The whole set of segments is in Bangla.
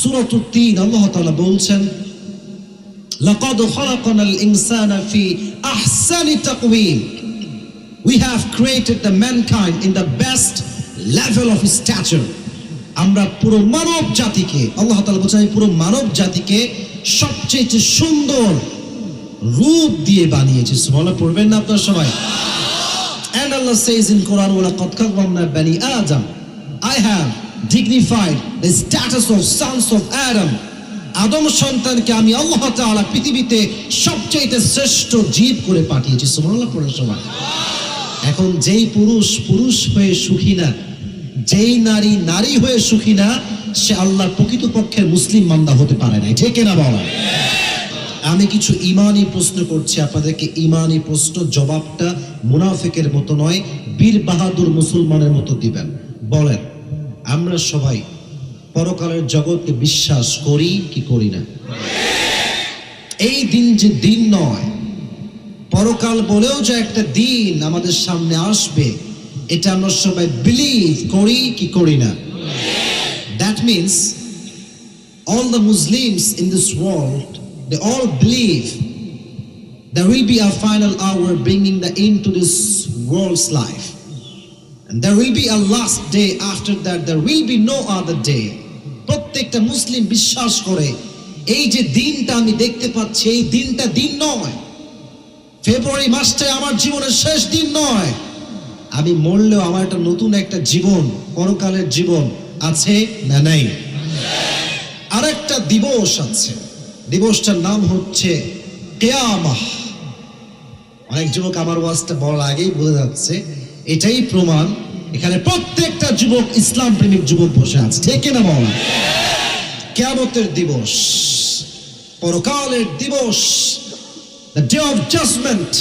সূরাত তিন আল্লাহ তাআলা বলছেন لقد خلقنا الإنسان في أحسن تقويم We have created the mankind in the best level of stature আমরা পুরো মানব জাতিকে আল্লাহ তাআলা বলছেন আমি পুরো মানব জাতিকে সবচেয়ে সুন্দর রূপ দিয়ে বানিয়েছি সুবহানাল্লাহ পড়বেন না আপনারা সবাই And Allah says in Quran, وَلَقَدْ كَرَّمْنَا بَنِي آدَمَ I have dignified the status of sons of Adam. Adam সন্তানকে আমি আল্লাহ তাআলা পৃথিবীতে সবচেয়ে শ্রেষ্ঠ জীব করে পাঠিয়েছি, সুবহানাল্লাহ পড়ার সময়। এখন যেই পুরুষ পুরুষ হয়ে সুখী না, যেই নারী নারী হয়ে সুখী না, সে আল্লাহর প্রকৃতপক্ষের মুসলিম মান্দা হতে পারে না ঠিক না বলা আমি কিছু ইমানি প্রশ্ন করছি, আপনাদেরকে ইমানি প্রশ্ন জবাবটা মুনাফিকের মতো নয় বীর বাহাদুর মুসলমানের মতো দিবেন। বলেন। আমরা সবাই পরকালের জগৎকে বিশ্বাস করি কি করি না? এই দিন যে দিন নয়, পরকাল বলেও যে একটা দিন আমাদের সামনে আসবে, এটা আমরা সবাই বিলিভ করি কি করি না? That means all the Muslims in this world they all believe the will be our final hour bringing the in to this world's life There will be a last day after that, there will be no other day. প্রত্যেকটা মুসলিম বিশ্বাস করে এই যে দিনটা আমি দেখতে পাচ্ছি এই দিনটা দিন নয়। ফেব্রুয়ারি মাসটা আমার জীবনের শেষ দিন নয়। আমি মরলেও আমার একটা নতুন একটা জীবন পরকালের জীবন আছে না নাই? আরেকটা দিবস আছে। দিবসটার নাম হচ্ছে কেয়ামাহ অনেক যুবক আমার ওয়াজটা বলার আগেই বোঝা যাচ্ছে এটাই প্রমাণ। এখানে প্রত্যেকটা যুবক ইসলাম প্রেমিক যুবক বসে আছে। ঠিক না বলা কেয়ামতের দিবস, পরকালের দিবস, the day of judgment,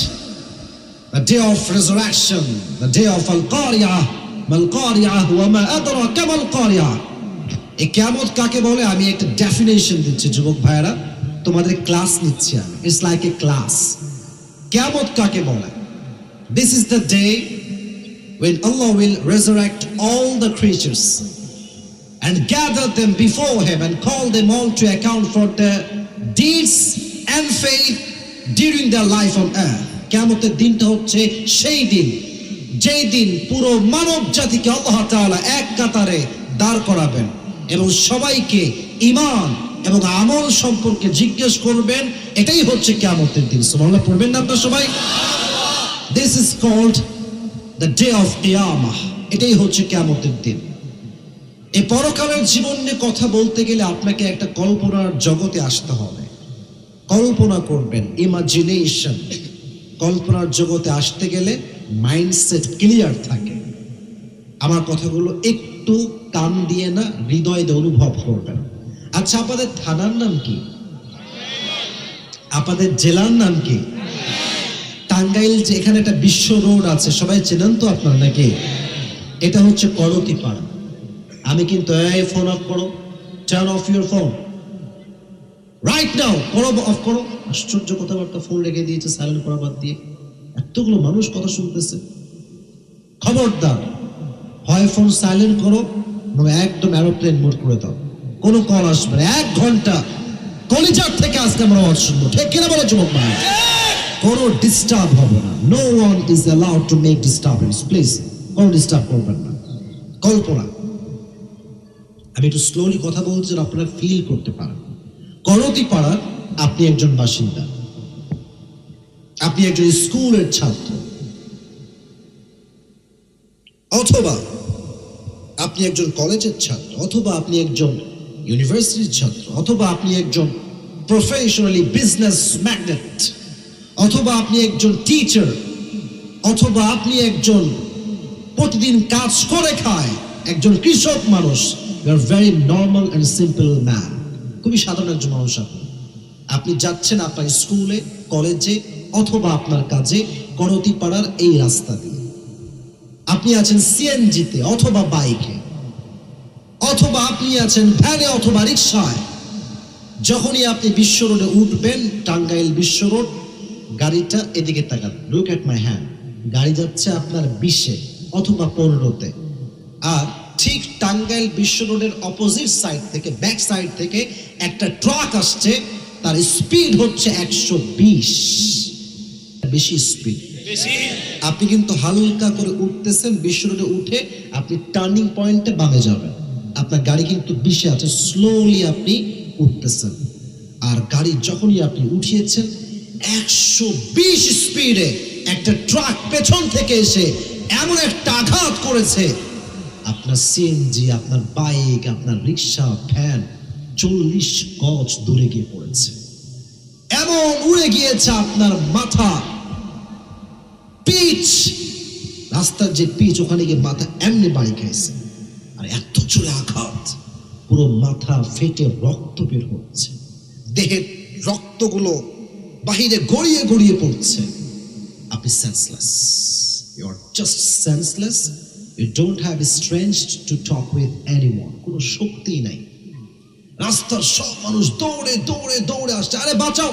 the day of resurrection, the day of al-qari'ah, mal-qari'ah wa ma adraka mal-qari'ah এই কেমত কাকে বলে? আমি একটা ডেফিনেশন দিচ্ছি যুবক ভাইরা তোমাদের ক্লাস নিচ্ছি আমি। ইটস লাইক এ ক্লাস কেমত কাকে বলে? This is the day when Allah will resurrect all the creatures and gather them before Him and call them all to account for their deeds and faith during their life on earth. কেমতের দিনটা হচ্ছে সেই দিন যেই দিন পুরো মানব জাতিকে আল্লাহ তাআলা এক কাতারে দাঁড় করাবেন এবং সবাইকে ইমান এবং আমল সম্পর্কে জিজ্ঞেস করবেন এটাই হচ্ছে কেমতের দিন সুবহানাল্লাহ পড়বেন না আপনারা সবাই this is called the day of কিয়ামাহ এটাই হচ্ছে কেমতের দিন। এই পরকালের জীবন নিয়ে কথা বলতে গেলে আপনাকে একটা কল্পনার জগতে আসতে হবে। কল্পনা করবেন ইমাজিনেশন কল্পনার জগতে আসতে গেলে মাইন্ডসেট ক্লিয়ার থাকে। আমার কথাগুলো একটু কান দিয়ে না হৃদয় দিয়ে অনুভব করবেন। আচ্ছা আপনাদের থানার নাম কি? আপনাদের জেলার নাম কি? টাঙ্গাইল যে এখানে একটা বিশ্ব রোড আছে, সবাই চেনেন তো আপনারা নাকি? এটা হচ্ছে করতি পাড়া। আমি কিন্তু ফোন অফ করো। Turn off your phone right now করো অফ করো। আশ্চর্য কথাবার্তা ফোন রেখে দিয়েছে সাইলেন্ট বাদ দিয়ে। এতগুলো মানুষ কথা শুনতেছে। খবরদার, হয় ফোন সাইলেন্ট করো একদম এরোপ্লেন মোড করে দাও। কোনো কল আসবে না। এক ঘণ্টা। কলিজার থেকে আজকে আমরা আওয়াজ শুনব। ঠিক কিনা বলো, যুবক ভাই? কোনো ডিস্টার্ব হবে না। No one is allowed to make disturbance please কোনো ডিস্টার্ব করবেন না। কল্পনা। আমি একটু স্লোলি কথা বলছি যেন আপনারা ফিল করতে পারেন। করতি পাড়ার আপনি একজন বাসিন্দা। আপনি একজন স্কুলের ছাত্র। অথবা আপনি একজন কলেজের ছাত্র, অথবা আপনি একজন ইউনিভার্সিটির ছাত্র, অথবা আপনি একজন প্রফেশনালি বিজনেস ম্যাগনেট অথবা আপনি একজন টিচার অথবা আপনি একজন প্রতিদিন কাজ করে খায় একজন কৃষক মানুষ you very normal and simple man খুবই সাধারণ একজন মানুষ আপনি। আপনি যাচ্ছেন আপনার স্কুলে কলেজে অথবা আপনার কাজে, করতি পাড়ার এই রাস্তা দিয়ে। আপনি আছেন সিএনজিতে অথবা বাইকে অথবা আপনি আছেন ভ্যানে অথবা রিক্সায় যখনই আপনি বিশ্ব রোডে উঠবেন, টাঙ্গাইল বিশ্ব রোড গাড়িটা এদিকে তাকান লুক এট মাই হ্যান্ড গাড়ি যাচ্ছে আপনার বিশে অথবা পনেরোতে। আর ঠিক টাঙ্গাইল বিশ্ব রোডের অপোজিট সাইড থেকে ব্যাক সাইড থেকে একটা ট্রাক আসছে। তার স্পিড হচ্ছে একশো বিশ। বেশি স্পিড আপনি কিন্তু হালকা করে উঠতেছেন বিশ্ব রোডে উঠে আপনি টার্নিং পয়েন্টে বামে যাবেন। আপনার গাড়ি কিন্তু বিশে আছে স্লোলি আপনি উঠতেছেন। আর গাড়ি যখনই আপনি উঠিয়েছেন একশো বিশ স্পিডে একটা ট্রাক পেছন থেকে এসে এমন একটা আঘাত করেছে। আপনার সিএনজি আপনার বাইক আপনার রিক্সা ভ্যান চল্লিশ গজ দূরে গিয়ে পড়েছে। এমন উড়ে গিয়েছে আপনার মাথা। পিচ! রাস্তার যে পিচ, ওখানে গিয়ে মাথা এমনি বাড়ি খাইছে। আর এত জোরে আঘাত, পুরো মাথা ফেটে রক্ত বের হচ্ছে। দেহের রক্তগুলো বাহিরে গড়িয়ে গড়িয়ে পড়ছে। আপনি senseless you are just senseless you don't have strange to talk with anyone কোনো শক্তি নাই। রাস্তার সব মানুষ দৌড়ে দৌড়ে দৌড়ে আসছে। আরে, বাঁচাও!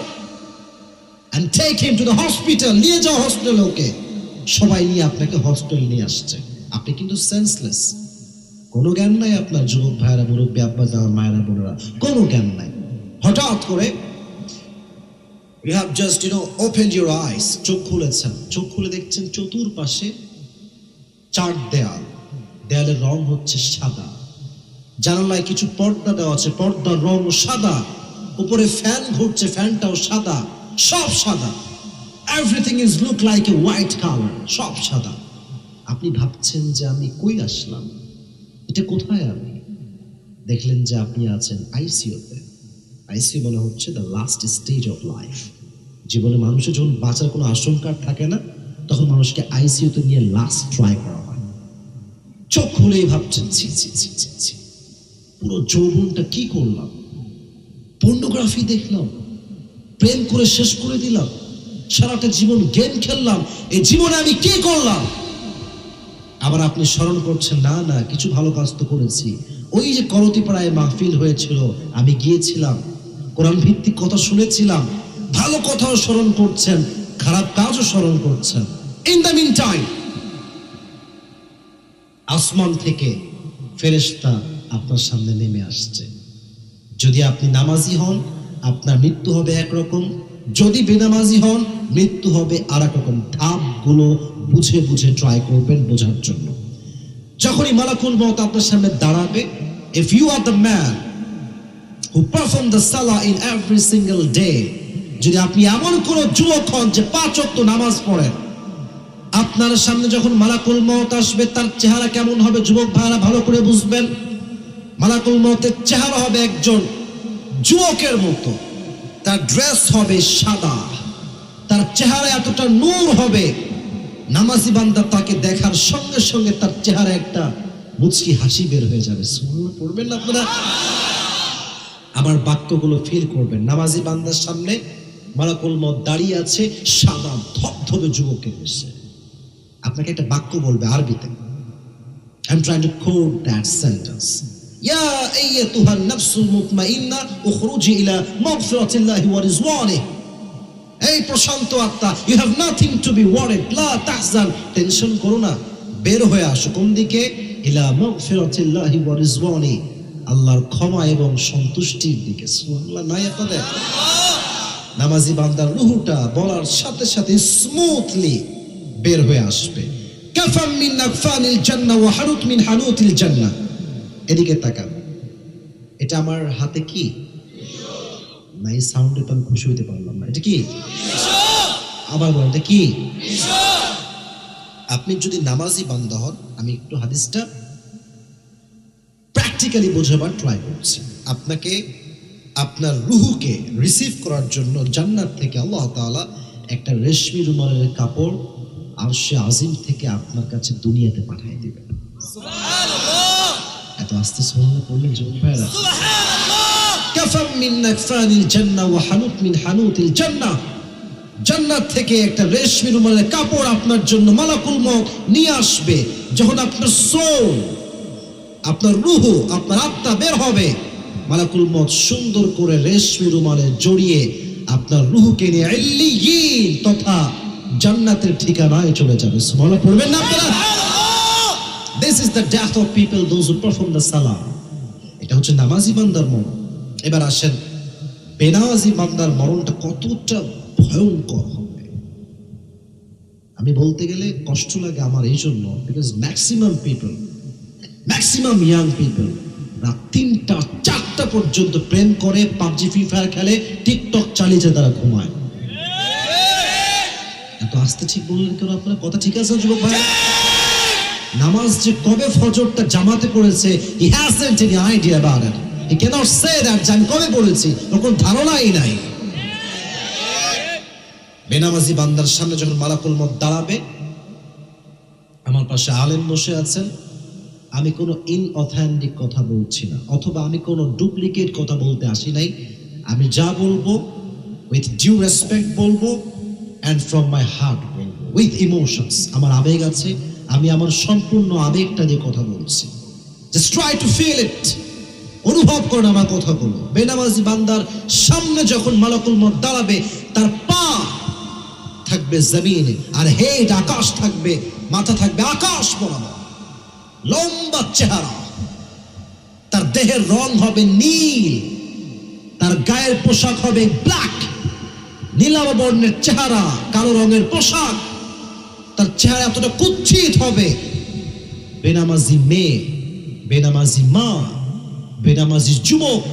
And take him to the hospital নিয়ে যাও হসপিটালে ওকে। সবাই নিয়ে আপনাকে হসপিটাল নিয়ে আসছে। আপনি কিন্তু সেন্সলেস কোনো জ্ঞান নাই আপনার, যুবক ভাইয়েরা, মুরব্বী আব্বা যাওয়ার মায়েরা, বোনেরা। কোনো জ্ঞান নাই। হঠাৎ করে you have just you know open your eyes চোখ খুলেছেন। চোখ খুলে দেখছেন চতুর্পাশে চার দেয়াল। দেয়ালের রং হচ্ছে সাদা। জানালায় কিছু পর্দা দেওয়া আছে। পর্দার রং সাদা। উপরে ফ্যান ঘুরছে, ফ্যানটাও সাদা। সব সাদা। Everything is look like a white colour সব সাদা। আপনি ভাবছেন যে আমি কই আসলাম? এটা কোথায় আমি? দেখলেন যে আপনি আছেন আইসিইউতে আইসিইউ মনে হচ্ছে the last stage of life জীবনে মানুষের যখন বাঁচার কোনো আশঙ্কা থাকে না, তখন মানুষকে আইসিইউতে নিয়ে লাস্ট ট্রাই করা হয়। চোখ খুলেই ভাবছেন, ছি ছি ছি ছি ছি। পুরো যৌবনটা কি করলাম? পর্নোগ্রাফি দেখলাম, প্রেম করে শেষ করে দিলাম, সারাটা জীবন গেম খেললাম, এই জীবনে আমি কি করলাম? আবার আপনি স্মরণ করছেন, না না, কিছু ভালো কাজ তো করেছি। ওই যে করতিপাড়ায় মাহফিল হয়েছিল, আমি গিয়েছিলাম কোরআন ভিত্তিক কথা শুনেছিলাম ভালো কথাও স্মরণ করছেন, খারাপ কাজও স্মরণ করছেন। ইন দ্য মিন টাইম আসমান থেকে ফেরেশতা আপনার সামনে নেমে আসছে। যদি আপনি নামাজি হন, আপনার মৃত্যু হবে একরকম। যদি বেনামাজি হন, মৃত্যু হবে আর রকম ধাপগুলো বুঝে বুঝে ট্রাই করবেন বোঝার জন্য। যখনই মালাকুল মত আপনার সামনে দাঁড়াবে if you are the man who perform the সালা ইন এভরি সিঙ্গেল ডে যদি আপনি এমন কোন যুবক হন যে পাঁচ ওয়াক্ত নামাজ পড়েন, আপনার সামনে যখন মালাকুল মত আসবে, তার চেহারা কেমন হবে যুবক ভাইরা ভালো করে বুঝবেন? মালাকুল মতের চেহারা হবে একজন যুবকের মতো, তার ড্রেস হবে সাদা, তার চেহারা এতটা নূর হবে, নামাজি বান্দা তাকে দেখার সঙ্গে সঙ্গে তার চেহারা একটা মুচকি হাসি বের হয়ে যাবে। পড়বেন আপনারা? আমার বাক্যগুলো ফিল করবেন। নামাজি বান্দার সামনে মালাকুল মত দাঁড়িয়ে আছে, সাদা ধবধবে যুবকের বেশে আপনাকে একটা বাক্য বলবে আরবিতে। এই প্রশান্ত আত্মা, you have নাথিং টেনশন করো না, বের হয়ে আসো কোন দিকে? ইলা মাগফিরাতিল্লাহি ওয়া রিজওয়ানি আল্লাহর ক্ষমা এবং সন্তুষ্টির দিকে। সুবহানাল্লাহ। নামাজি বান্দার রুহুটা বলার সাথে সাথে স্মুথলি বের হয়ে আসবে। কাফাম মিন নাকফানিল জান্নাহ ওয়া হারুত মিন হানুতিল জান্নাহ এদিকে তাকান। এটা আমার হাতে কি? না, এই সাউন্ডে তো আমি খুশি হইতে পারলাম না। এটা কি? আবার বলেন, এটা কি? আপনি যদি নামাজি বান্দা হন, আমি একটু হাদিসটা প্র্যাকটিক্যালি বোঝাবার ট্রাই করছি। আপনাকে আপনার রুহুকে রিসিভ করার জন্য জান্নাত থেকে আল্লাহ তাআলা একটা রেশমি রুমালের কাপড় আর সে আজিম থেকে আপনার কাছে দুনিয়াতে পাঠিয়ে দিবে এত আস্তে সোহানা পড়লেন জীবন ভাইরা কাফাম মিন নাকফানিল জান্নাহ ওয়া হানুত মিন হানুতিল জান্নাহ জান্নাত থেকে একটা রেশমি রুমালের কাপড় আপনার জন্য মালাকুল নিয়ে আসবে। যখন আপনার সোল আপনার রুহু আপনার আত্মা বের হবে মালাকুল মত সুন্দর করে রেশমি রুমালে জড়িয়ে আপনার রুহুকে নিয়ে তথা জান্নাতের ঠিকানায় চলে যাবে। সুবহানাল্লাহ, পড়বেন না আপনারা? This is the death of people those perform the সালাম এটা হচ্ছে নামাজি বান্দার মরণ। এবার আসেন, বেনামাজি বান্দার মরণটা কতটা ভয়ঙ্কর হবে। আমি বলতে গেলে কষ্ট লাগে আমার এই জন্য because maximum people maximum young people রাত তিনটা, চারটা পর্যন্ত প্রেম করে পাবজি, ফ্রি ফায়ার খেলে, টিকটক চালিয়ে তারা ঘুমায়। এত আস্তে ঠিক বললেন কেন আপনার? কথা ঠিক আছে যুবক ভাই? নামাজ যে কবে ফজরটা জামাতে পড়েছে he hasn't any idea about it he can't say that যে আমি কবে পড়েছি কোনো ধারণাই নাই। বেনামাজি বান্দার সামনে যখন মালাকুল মত দাঁড়াবে, আমার পাশে আলেম বসে আছেন আমি কোনো ইনঅথেন্টিক কথা বলছি না, অথবা আমি কোনো ডুপ্লিকেট কথা বলতে আসি নাই। আমি যা বলব উইথ ডিউ রেসপেক্ট বলব and from my heart with emotions আমার আবেগ আছে, আমি আমার সম্পূর্ণ আবেগটা দিয়ে কথা বলছি। Just try to feel it অনুভব করুন আমার কথাগুলো। বেনামাজি বান্দার সামনে যখন মালাকুল মত দাঁড়াবে, তার পা থাকবে জমিনে, আর হেড আকাশ থাকবে, মাথা থাকবে আকাশ বরাবর। লম্বা চেহারা। তার দেহের রং হবে নীল, তার গায়ের পোশাক হবে ব্ল্যাক নীলাভ বর্ণের চেহারা কালো রঙের পোশাক। তার চেহারা এতটা কুচ্ছিত হবে। বেনামাজি মেয়ে, বেনামাজি মা, বেনামাজি যুবক,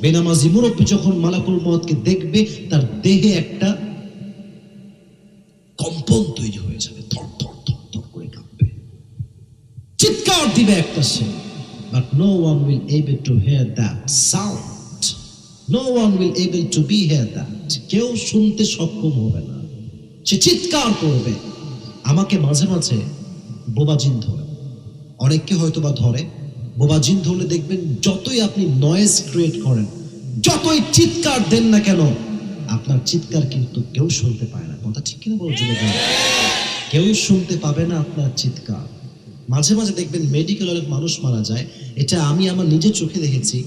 বেনামাজি মুরব্বী যখন মালাকুল মতকে দেখবে, তার দেহে একটা কম্পন তৈরি হয়ে যাবে থর থর থর থর করে কাঁপবে চিৎকার দিবে একটা সে but no one will able to hear that sound no one will able to be hear that কেউ শুনতে সক্ষম হবে না। সে চিৎকার করবে। আমাকে মাঝে মাঝে বোবাজিন ধরে। অনেককে হয়তো বা ধরে বোবাজিন ধরলে দেখবেন যতই আপনি নয়েজ ক্রিয়েট করেন, যতই চিৎকার দেন না কেন, আপনার চিৎকার কিন্তু কেউ শুনতে পায় না। কথা ঠিক কিনা বলো যুবক কেউ শুনতে পাবে না আপনার চিৎকার। মাঝে মাঝে দেখবেন মেডিকেল অনেক মানুষ মারা যায়। এটা আমি আমার নিজের চোখে দেখেছি।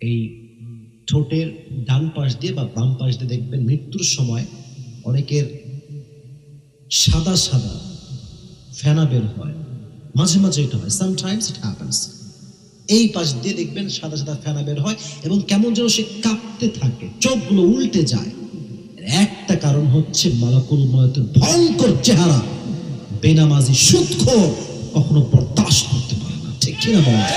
এই ঠোঁটের ডান পাশ দিয়ে বা বাম পাশ দিয়ে দেখবেন মৃত্যুর সময় অনেকের সাদা সাদা ফেনা বের হয়। মাঝে মাঝে এটা হয়। সামটাইমস ইট হ্যাপেন্স এই পাশ দিয়ে দেখবেন সাদা সাদা ফেনা বের হয় এবং কেমন যেন সে কাঁপতে থাকে। চোখগুলো উল্টে যায়। একটা কারণ হচ্ছে মালাকুল ময়তের ভয়ঙ্কর চেহারা। বেনামাজি সুৎখোর কখনো বরদাস্ত করতে পারে না। ঠিক কিনা বলা?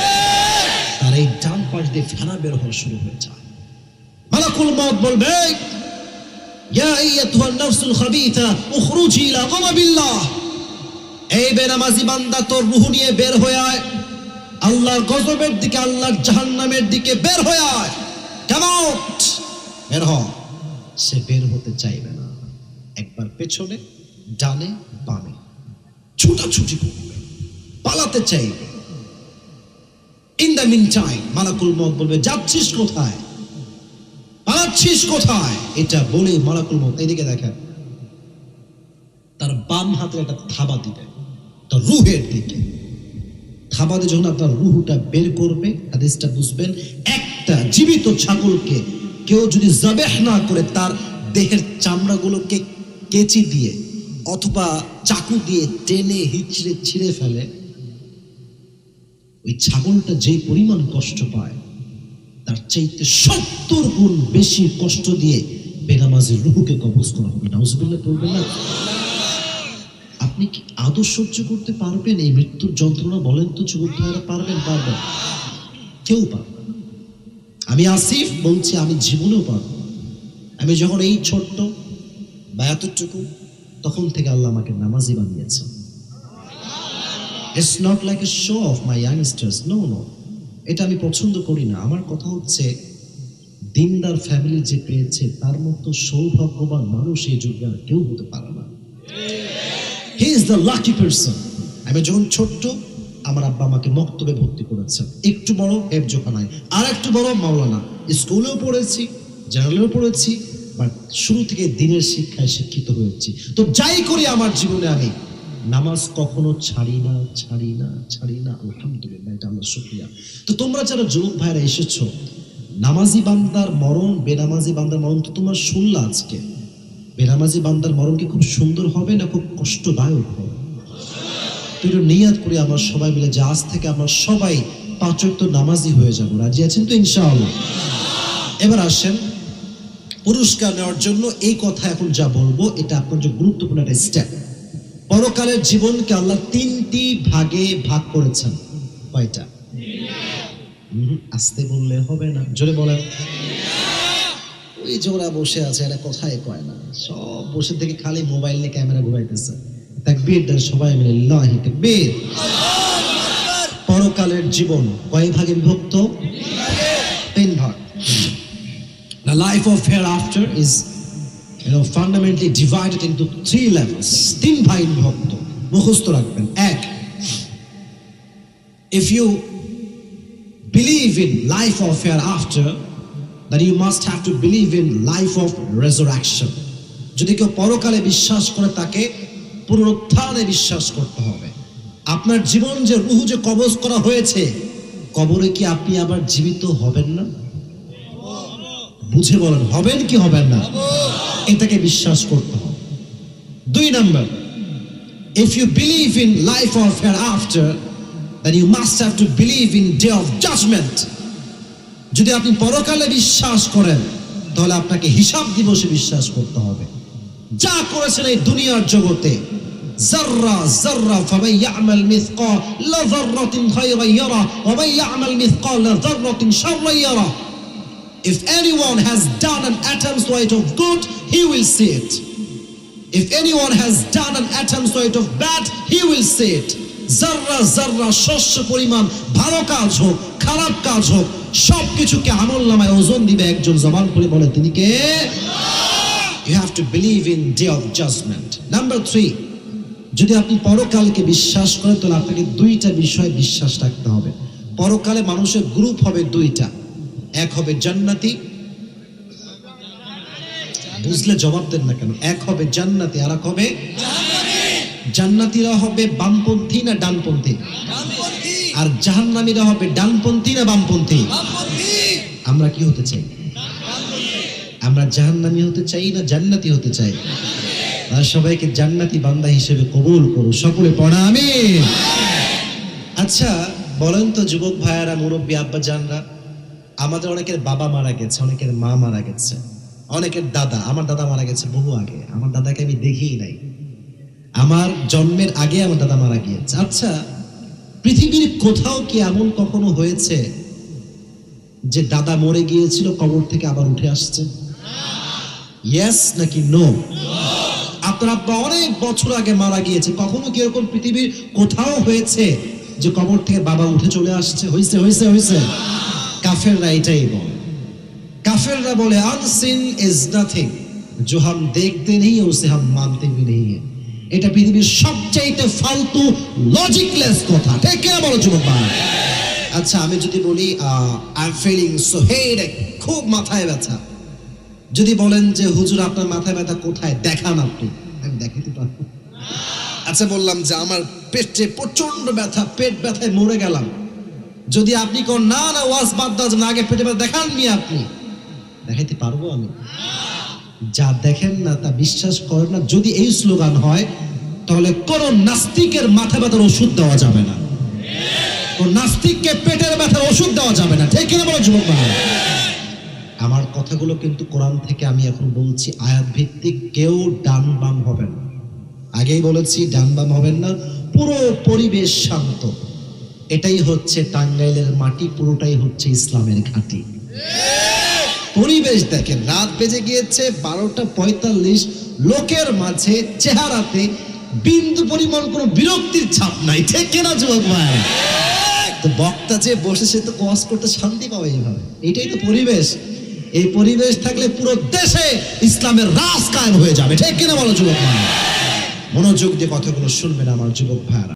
তার এই ডান পাশ দিয়ে ফেনা বের হওয়া শুরু হয়ে যায়। মালাকুল মত বলবে এই বেনামাজি তোর বের হয়ে গজবের দিকে, আল্লাহর জাহান্নামের দিকে বের আউট বের সে বের হতে চাইবে না। একবার পেছনে, ডানে, বামে। ছুটাছুটি করবে, পালাতে চাইবে ইন দ্য মিন টাইম মালাকুল মত বলবে, যাচ্ছিস কোথায়? পালাচ্ছিস কোথায়? এটা বলে মালাকুল মত এদিকে দেখেন, তার বাম হাতের একটা থাবা দিবে, তার রুহের দিকে। থাবা দিয়ে যখন আপনার রুহুটা বের করবে, হাদিসটা বুঝবেন, একটা জীবিত ছাগলকে কেউ যদি জবেহ না করে, তার দেহের চামড়াগুলোকে কেচি দিয়ে অথবা চাকু দিয়ে টেনে হিচড়ে ছিঁড়ে ফেলে, ওই ছাগলটা যে পরিমাণ কষ্ট পায়, তার চাইতে সত্তর গুণ বেশি কষ্ট দিয়ে বেনামাজির রুহুকে কবজ করা হবে। নাউজুবিল্লাহ বলবেন না? আপনি কি আদৌ সহ্য করতে পারবেন? এই মৃত্যুর যন্ত্রণা বলেন তো যুবক পারবেন পারবেন? কেউ পারবে আমি আসিফ বলছি, আমি জীবনেও পারব। আমি যখন এই ছোট্ট বা এতটুকু তখন থেকে আল্লাহ আমাকে নামাজি বানিয়েছেন। It's not like a show off my youngsters no no এটা আমি পছন্দ করি না। আমার কথা হচ্ছে, দিনদার ফ্যামিলি যে পেয়েছে, তার মতো সৌভাগ্যবান মানুষ এই যুগে আর কেউ হতে পারে না। He is the lucky person আমি যখন ছোট্ট, আমার আব্বা আমাকে মক্তবে ভর্তি করেছেন। একটু বড় হেফজোখানায় আর একটু বড়, মাওলানা। স্কুলেও পড়েছি, জেনারেলেও পড়েছি। বাট শুরু থেকে দিনের শিক্ষায় শিক্ষিত হয়েছি। তো যাই করি আমার জীবনে আমি, নামাজ কখনো ছাড়ি না ছাড়ি না ছাড়ি না। আলহামদুলিল্লাহ, এটা আল্লাহ শুক্রিয়া। তো তোমরা যারা যুবক ভাইরা এসেছ, নামাজি বান্দার মরণ, বেনামাজি বান্দার মরণ তো তোমরা শুনলা আজকে। বেনামাজি বান্দার মরণ কি খুব সুন্দর হবে না খুব কষ্টদায়ক হবে? তো নিয়াত করি আমরা সবাই মিলে যে আজ থেকে আমরা সবাই পাঁচ ওয়াক্ত নামাজি হয়ে যাব। রাজি আছেন তো ইনশাআল্লাহ? এবার আসেন। পুরস্কার নেওয়ার জন্য এই কথা এখন যা বলব, এটা আপনার যে গুরুত্বপূর্ণ একটা স্টেপ পরকালের জীবনকে আল্লাহ তিনটি ভাগে ভাগ করেছেন। কয়টা? আস্তে বললে হবে না। জোরে বলেন। ওই ওরা বসে আছে এটা কথাই কয় না। সব বসে থেকে খালি মোবাইল নিয়ে ক্যামেরা ঘুরাইতেছে। তাকবীর দেন সবাই মিলে লাহি তাকবীর পরকালের জীবন কয় ভাগে বিভক্ত? তিন ভাগ। The life of hereafter is you know fundamentally divided into three levels তিন ভাগ বিভক্ত মুখস্থ রাখবেন এক if you believe in life of hereafter then you must have to believe in life of resurrection যদি কেউ পরকালে বিশ্বাস করে তাকে পুনরুত্থানে বিশ্বাস করতে হবে আপনার জীবন যে রুহু যে কবজ করা হয়েছে কবরে কি আপনি আবার জীবিত হবেন না বুঝে বলেন, হবেন কি হবেন না? এটাকে বিশ্বাস করতে হবে। দুই number, if you believe in life of hereafter then you must have to believe in day of judgement যদি আপনি পরকালে বিশ্বাস করেন, তাহলে আপনাকে হিসাব দিবসে বিশ্বাস করতে হবে। যা করেছেন এই দুনিয়ার জগতে, জাররা জাররা ফামান ইয়ামাল মিসকাল যাররাতিন খায়রান ইয়ারা, ওয়া মান ইয়ামাল মিসকাল যাররাতিন শাররান ইয়ারা। If anyone has done an atom's weight of good, he will see it. If anyone has done an atom's weight of bad, he will see it. জাররা জাররা শস্য পরিমাণ ভালো কাজ হোক খারাপ কাজ হোক সব কিছুকে আমল নামায় ওজন দিবে একজন জবান করে বলে তিনি কে you have to believe in day of judgement number three যদি আপনি পরকালকে বিশ্বাস করেন তাহলে আপনাকে দুইটা বিষয়ে বিশ্বাস রাখতে হবে পরকালে মানুষের গ্রুপ হবে দুইটা এক হবে জান্নাতি। বুঝলে জবাব দেন না কেন? এক হবে জান্নাতি আর এক হবে জান্নাতিরা হবে বামপন্থী না ডানপন্থী? আর জাহান্নামীরা হবে ডানপন্থী না বামপন্থী? আমরা কি হতে চাই? আমরা জাহান্নামী হতে চাই না জান্নাতি হতে চাই? আর সবাইকে জান্নাতি বান্দা হিসেবে কবুল করো, সকলে পড়া আমি আচ্ছা বলেন তো যুবক ভাইয়ারা, মুরব্বী, আব্বা জানরা আমাদের অনেকের বাবা মারা গেছে, অনেকের মা মারা গেছে, অনেকের দাদা, আমার দাদা মারা গেছে বহু আগে, আমার দাদাকে আমি দেখিই নাই। আমার জন্মের আগে আমার দাদা মারা গিয়েছে। আচ্ছা পৃথিবীর কোথাও কি এমন কখনো হয়েছে যে দাদা মরে গিয়েছিল, কবর থেকে আবার উঠে আসছে? ইয়েস নাকি নো আপনার আব্বা অনেক বছর আগে মারা গিয়েছে। কখনো কি এরকম পৃথিবীর কোথাও হয়েছে যে কবর থেকে বাবা উঠে চলে আসছে? হয়েছে হয়েছে হয়েছে কাফেররা এটাই বলে काफिररा बोले अनसिन इज नथिंग जो हम देखते नहीं है उसे हम मानते भी नहीं है এটা পৃথিবীর সবচাইতে ফালতু লজিকলেস কথা ঠিক কিনা বলো যুবক ভাই আচ্ছা আমি যদি বলি I am feeling so headache খুব মাথায় ব্যথা যদি বলেন যে হুজুর আপনার মাথায় ব্যথা কোথায় দেখান আপনি আমি দেখাতে পারবো আচ্ছা বললাম যে আমার পেটে প্রচন্ড ব্যথা পেট ব্যথায় মরে গেলাম যদি আপনি কোন, না না, ওয়াজ বাদ দাও না আগে পেটে ব্যথা দেখান নি আপনি। দেখাইতে পারব আমি। যা দেখেন না, তা বিশ্বাস করেন না। যদি এই স্লোগান হয়, তাহলে কোন নাস্তিকের মাথা ব্যথার ওষুধ দেওয়া যাবে না। কোন নাস্তিককে পেটের ব্যথার ওষুধ দেওয়া যাবে না। ঠিক কিনা বলো যুবক ভাই? আমার কথাগুলো কিন্তু কোরআন থেকে আমি এখন বলছি আয়াত ভিত্তিক কেউ ডান বাম হবেন আগেই বলেছি, ডান বাম হবেন না। পুরো পরিবেশ শান্ত। এটাই হচ্ছে টাঙ্গাইলের মাটি, পুরোটাই হচ্ছে ইসলামের ঘাঁটি। পরিবেশ দেখেন, রাত বেজে গিয়েছে বারোটা পঁয়তাল্লিশ। লোকের মাঝে চেহারাতে বিন্দু পরিমাণ কোনো বিরক্তির ছাপ নাই। ঠিক কিনা, যুবক ভাই? তো বক্তা যে বসে, সে তো কস করতে শান্তি পাবে এইভাবে এটাই তো পরিবেশ। এই পরিবেশ থাকলে পুরো দেশে ইসলামের রাজ কায়েম হয়ে যাবে। ঠিক কিনা বলো, যুবক ভাই? মনোযোগ দিয়ে কথাগুলো শুনবেন আমার যুবক ভাইরা